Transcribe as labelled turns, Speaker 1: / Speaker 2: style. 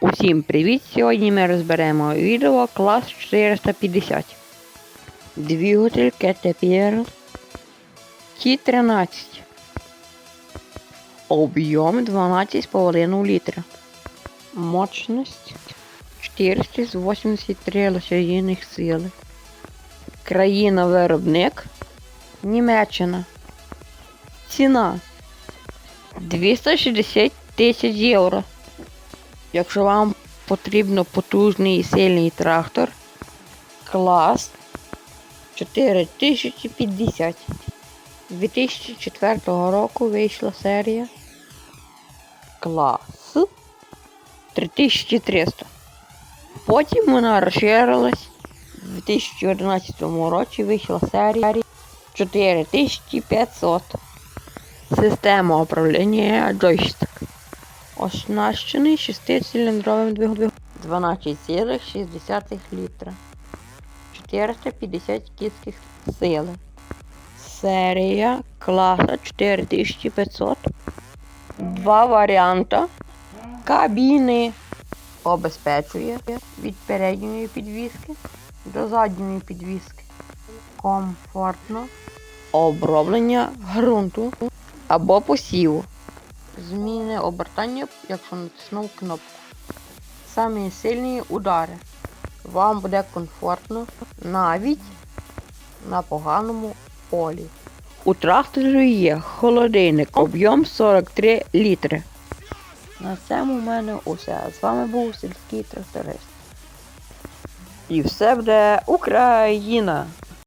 Speaker 1: Усім привіт! Сьогодні ми розберемо відео клас 450. Двигатель КТПР Т-13. Об'єм 12,5 літра. Мощність 483 лошадиних сили. Країна-виробник Німеччина. Ціна 260 тисяч євро. Якщо вам потрібно потужний і сильний трактор, клас 4050. 2004 року вийшла серія клас 3300. Потім вона розширилась. У 2011 році вийшла серія 4500. Система управління джойстик. Оснащений 6-циліндровим двигуном 12,6 літра. 450 кінських сили. Серія класа 4500. Два варіанти. Кабіни обезпечує від передньої підвіски до задньої підвіски. Комфортно. Оброблення ґрунту або посіву. Зміни обертання, якщо натиснув кнопку. Самі сильні удари. Вам буде комфортно навіть на поганому полі. У тракторі є холодильник, об'єм 43 літри. На цьому в мене усе. З вами був сільський тракторист. І все буде Україна!